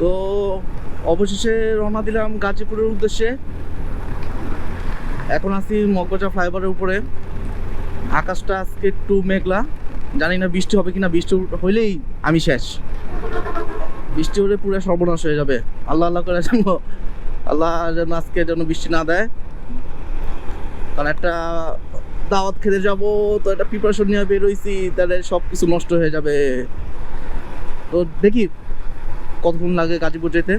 তো অবশেষে রওনা দিলাম গাজীপুরের উদ্দেশ্যে। এখন আছি মগবাজার ফ্লাইওভারের উপরে। আকাশটা আজকে একটু মেঘলা। জানি না বৃষ্টি হবে কিনা, বৃষ্টি হইলেই আমি শেষ। বৃষ্টি হলে পুরো সর্বনাশ হয়ে যাবে। আল্লাহ আল্লাহ করে যেন, আল্লাহ যেন আজকে যেন বৃষ্টি না দেয়। কারণ একটা দাওয়াত খেতে যাব, তো একটা প্রিপারেশন নিয়ে বের হইছি, তাহলে সব কিছু নষ্ট হয়ে যাবে। তো দেখি কতক্ষণ লাগে গাজীপুর যেতে?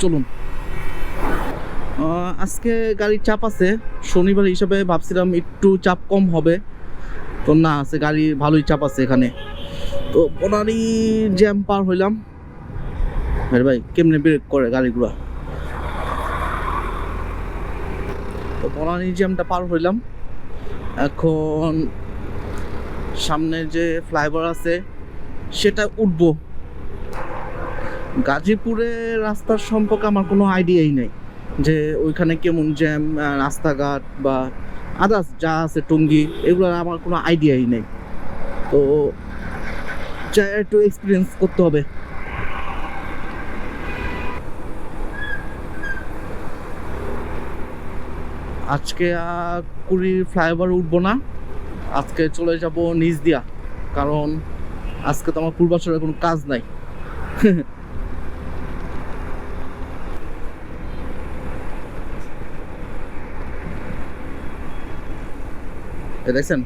চলুন। আজকে গাড়ির চাপ আছে। শনিবার হিসাবে ভাবছিলাম একটু চাপ কম হবে। তো না আছে গাড়ি ভালোই চাপ আছে এখানে। তো বনানি জ্যাম পার হইলাম। আরে ভাই, কেমনে ব্রেক করে গাড়িগুলো? তো বনানি জ্যামটা পার হইলাম। এখন সামনে যে ফ্লাইওভার আছে সেটা উঠবো। গাজীপুরের রাস্তার সম্পর্কে আমার কোনো আইডিয়াই নেই যে ওইখানে কেমন জ্যাম রাস্তাঘাট বা আদার্স যা আছে টঙ্গি এগুলো আমার কোনো আইডিয়াই নেই। তো একটু এক্সপিরিয়েন্স করতে হবে। আজকে কুড়ির ফ্লাইওভার উঠবো না। আজকে চলে যাব নিজ দিয়া, কারণ আজকে তো আমার পূর্বাচরের কোনো কাজ নাই। দেখছেন,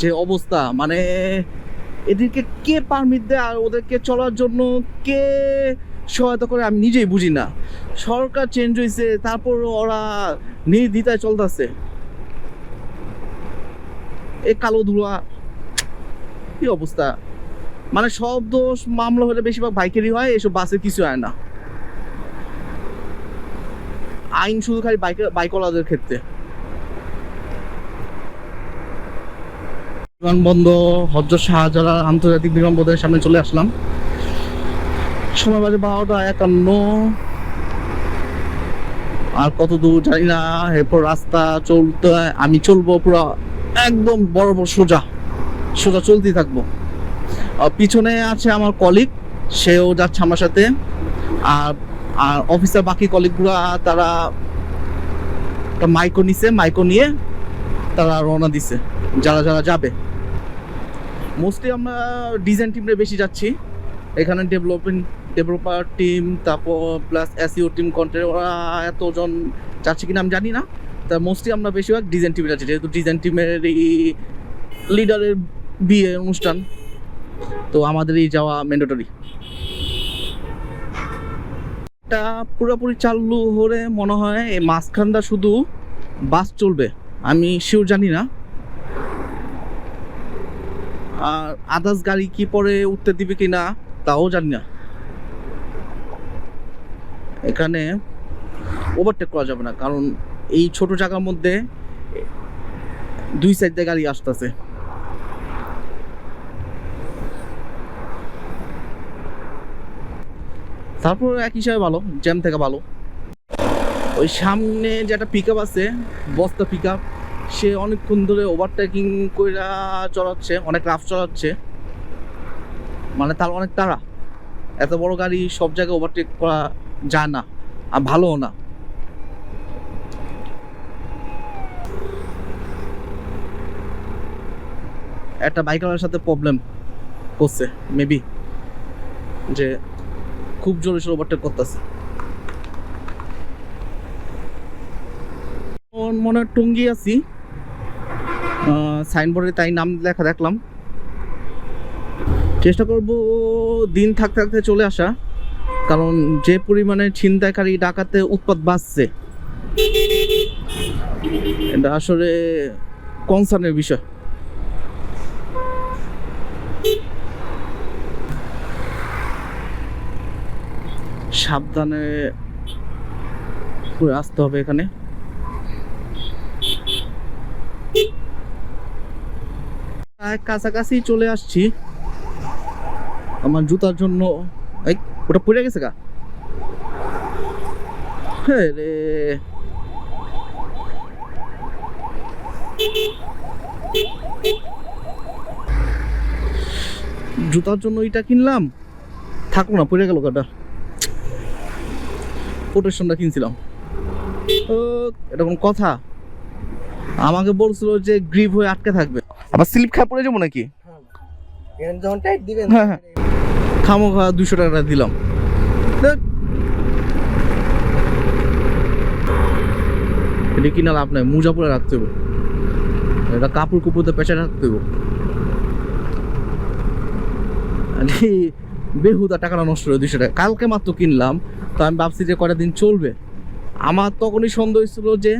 যে অবস্থা মানে এদেরকে কে পারমিট দেয় আর ওদেরকে চলার জন্য কে সহায়তা করে আমি নিজেই বুঝি না। সরকার চেঞ্জ হয়েছে তারপর ওরা নির্দ্বিধায় চলতেছে। এই কালো ধুলা কি অবস্থা? মানে সব দোষ মামলা হলে বেশিরভাগ বাইকেরই হয়, এসব বাসের কিছু হয় না। আইন শুধু খালি বাইক, বাইকওয়ালাদের ক্ষেত্রে। বিমানবন্দর হজরত শাহজালাল আন্তর্জাতিক বিমানবন্দরের সামনে চলে আসলাম। সময় বাজে বারোটা একান্ন। আর কত দূর জানি না, এরপর রাস্তা চলতে আমি চলবো পুরো একদম বড় বড় সোজা। সোজা চলতেই থাকব। পিছনে আছে আমার কলিগ সেও যাচ্ছে আমার সাথে। আর আর অফিসের বাকি কলিগগুলা তারা মাইকো নিছে মাইকো নিয়ে তারা রওনা দিছে, যারা যারা যাবে। মোস্টলি আমরা ডিজাইন টিমে বেশি যাচ্ছি। এখানে ডেভেলপমেন্ট ডেভেলপার টিম তারপর প্লাস এসইও টিম কন্টেন্ট এতজন যাচ্ছে কিনা আমি জানি না। তা মোস্টলি আমরা বেশিরভাগ ডিজাইন টিমে যাচ্ছি, যেহেতু ডিজাইন টিমের লিডারের বিয়ে অনুষ্ঠান। তো আমাদেরই যাওয়া ম্যান্ডেটরি এটা পুরোপুরি চালু হলে মনে হয় এই মাঝখানটা শুধু বাস চলবে। আমি শিওর জানি না। আর আদার্স গাড়ি কি পরে উঠতে দিবে কি না তাও জানি না। এখানে ওভারটেক করা যাবে না, কারণ এই ছোট জায়গার মধ্যে দুই সাইড দিয়ে গাড়ি আসতেছে। তারপর এক হিসাবে ভালো, জ্যাম থেকে ভালো। ওই সামনে যে একটা পিক আপ আছে, বস্তা পিক আপ সে অনেকক্ষণ ধরে ওভারটেকিং কইরা চড়াচ্ছে অনেক রাফ চলাচ্ছে। মানে তার অনেক তাড়া। এত বড় গাড়ি সব জায়গায় ওভারটেক করা যায় না, আর ভালোও না। একটা বাইকারের সাথে প্রবলেম করছে মেবি যে খুব জোরে সোরে ওভারটেক করতেছে। মনে টঙ্গি আছি। সাইনবোর্ডে তাই নাম লেখা দেখলাম। চেষ্টা করব দিন থাকতে থাকতে চলে আসা। কারণ যে পরিমাণে ছিনতাইকারী ডাকাতে উৎপাত বাড়ছে, এটা আসলে কনসার্নের বিষয়। সাবধানে আসতে হবে এখানে। কাছাকাছি চলে আসছি। আমার জুতার জন্য ওটা পড়ে গেছে গা। হ্যাঁ রে। জুতার জন্য এটা কিনলাম। থাকুক না, পড়ে গেল কাটা প্রোটেকশনটা কিনছিলাম। ও এটা কোনো কথা? আমাকে বলছিল যে গ্রিপ হয়ে আটকে থাকবে। আবার স্লিপ খেয়ে পড়ে যাব নাকি? যখন টাইট দিবেন হ্যাঁ, হ্যাঁ। খামো খা দুশো টাকা দিলাম। এটা কিনা লাভ নাই মোজা পরে রাখতে হবে এটা কাপড় কুপুরতে পেঁচে রাখতে হবে আরে, বেহুদা টাকাটা নষ্ট হলো দুশো টাকা। কালকে মাত্র কিনলাম তো আমি ভাবছি যে কটা দিন চলবে। আমার তখনই সন্দেহ হয়েছিল যে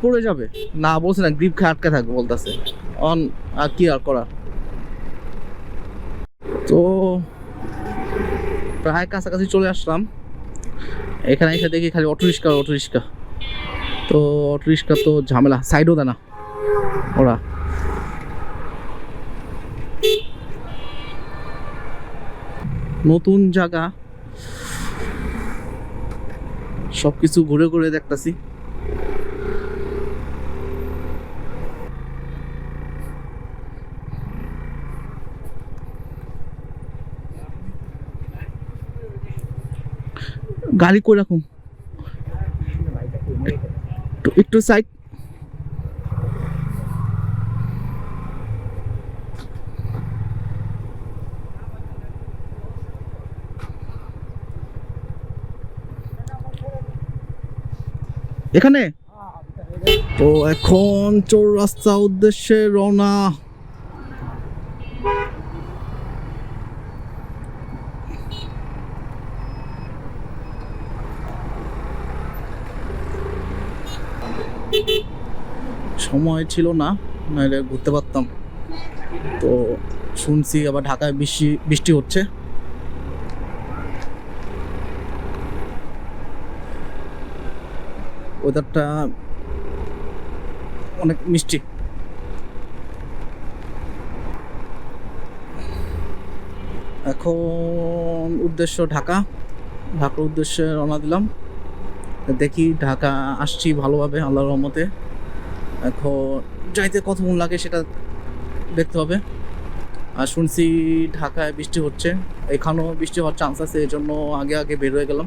পড়ে যাবে। না বলছে না গ্রিপ খেয়ে আটকে থাকবে বলতেছে। অন, আর কি আর করার? তো প্রায় কাছাকাছি চলে আসলাম। এখানে এসে দেখি খালি অটো রিক্সা অটো রিক্সা তো অটো রিক্সা তো ঝামেলা সাইডও দেয় না ওরা। নতুন জায়গা সবকিছু ঘুরে ঘুরে দেখতেছি। গাড়ি কই একটু- একটু সাইড এখানে? তো এখন চৌরাস্তা উদ্দেশ্যে রওনা। সময় ছিল না, নাহলে ঘুরতে পারতাম। তো শুনছি আবার ঢাকায় বৃষ্টি বৃষ্টি হচ্ছে। ওয়েদারটা অনেক মিষ্টি। এখন উদ্দেশ্য ঢাকা। ঢাকার উদ্দেশ্যে রওনা দিলাম। দেখি ঢাকা আসছি ভালোভাবে, আল্লাহর রহমতে। এখন যাইতে কতক্ষণ লাগে সেটা দেখতে হবে। আর শুনছি ঢাকায় বৃষ্টি হচ্ছে। এখানেও বৃষ্টি হওয়ার চান্স আছে এই জন্য আগে আগে বের হয়ে গেলাম।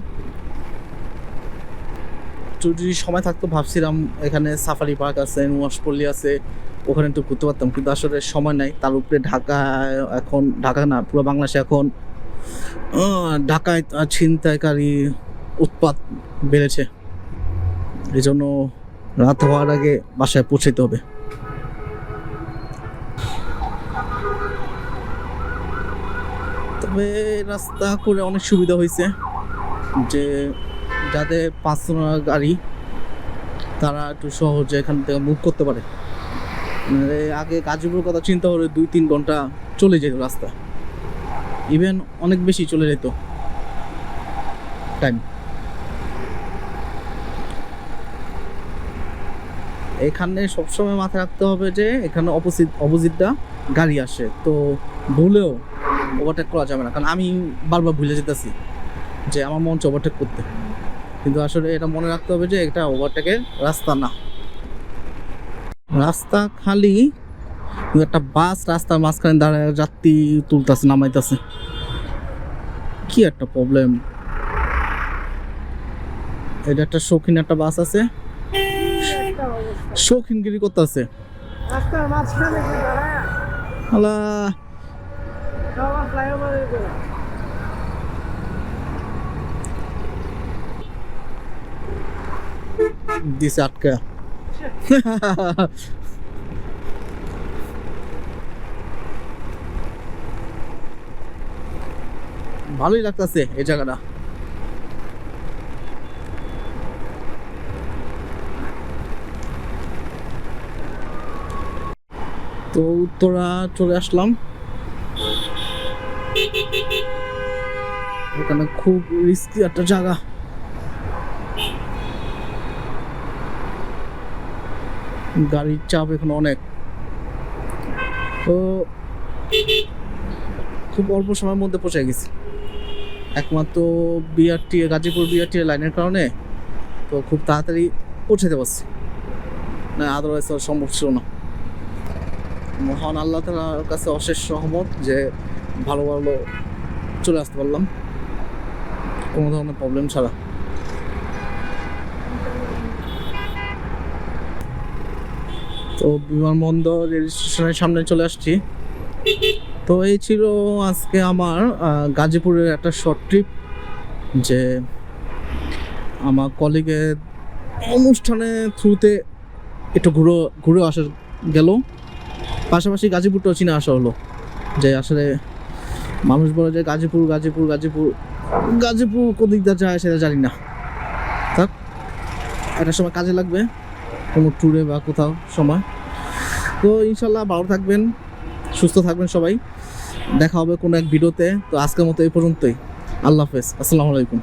যদি সময় থাকতো ভাবছিলাম এখানে সাফারি পার্ক আছে, নুয়াশপল্লি আছে, ওখানে একটু ঘুরতে পারতাম, কিন্তু আসলে সময় নাই। তার উপরে ঢাকা, এখন ঢাকা না, পুরো বাংলাদেশে এখন ঢাকায় ছিনতাইকারী উৎপাত বেড়েছে। এই জন্য রাত হওয়ার আগে বাসায় পৌঁছাতে হবে। তবে রাস্তা করে অনেক সুবিধা হয়েছে যে যাদের পার্সোনাল গাড়ি তারা একটু সহজে এখান থেকে মুভ করতে পারে। মানে আগে গাজীপুর কথা চিন্তা করে দুই তিন ঘণ্টা চলে যেত রাস্তা। ইভেন অনেক বেশি চলে যেত টাইম এখানে সবসময় মাথায় রাখতে হবে যে এখানে অপোজিট অপোজিটটা গাড়ি আসে। তো ভুলেও ওভারটেক করা যাবে না। কারণ আমি বারবার ভুলে যেতেছি যে আমার মঞ্চ ওভারটেক করতে। কিন্তু আসলে এটা মনে রাখতে হবে যে এটা ওভারটেকের রাস্তা না। রাস্তা খালি একটা বাস রাস্তার মাঝখানে দাঁড়ায় যাত্রী তুলতেছে নামাইতেছে। কি একটা প্রবলেম এটা একটা শৌখিন একটা বাস আছে। শৌখিনগিরি করতেছে। রাস্তার মাঝখানে কি দাঁড়ায় আলা সবার ফ্লাইওভারের করে দিছে আটকা। ভালোই লাগতেছে এই জায়গাটা। তো উত্তরা চলে আসলাম। এখানে খুব রিস্কি একটা জায়গা। গাড়ির চাপ এখন অনেক। তো খুব অল্প সময়ের মধ্যে পৌঁছে গেছি। একমাত্র বিআরটি গাজীপুর বিআরটি লাইনের কারণে তো খুব তাড়াতাড়ি পৌঁছাতে পারছি। না আদারওয়াইজ সম্ভব ছিল না। মহান আল্লাহ তালার কাছে অশেষ সহমত যে ভালো ভালো চলে আসতে পারলাম। কোনো ধরনের প্রবলেম ছাড়া। তো বিমানবন্দর রেল স্টেশনের সামনে চলে আসছি। তো এই ছিল আজকে আমার গাজীপুরের একটা শর্ট ট্রিপ যে আমার কলিগের অনুষ্ঠানের থ্রুতে একটু ঘুরে ঘুরে আসা গেল। পাশাপাশি গাজীপুরটাও চিনে আসা হলো। যে আসলে মানুষ বলে যে গাজীপুর গাজীপুর গাজীপুর গাজীপুর কোদিক দিয়ে যায় সেটা জানি না। থাক একটা সময় কাজে লাগবে। কোনো ট্যুরে বা কোথাও সময়। তো ইনশাল্লাহ ভালো থাকবেন, সুস্থ থাকবেন সবাই। দেখা হবে কোনো এক ভিডিওতে তো আজকের মতো এই পর্যন্তই। আল্লাহ হাফেজ। আসসালামু আলাইকুম।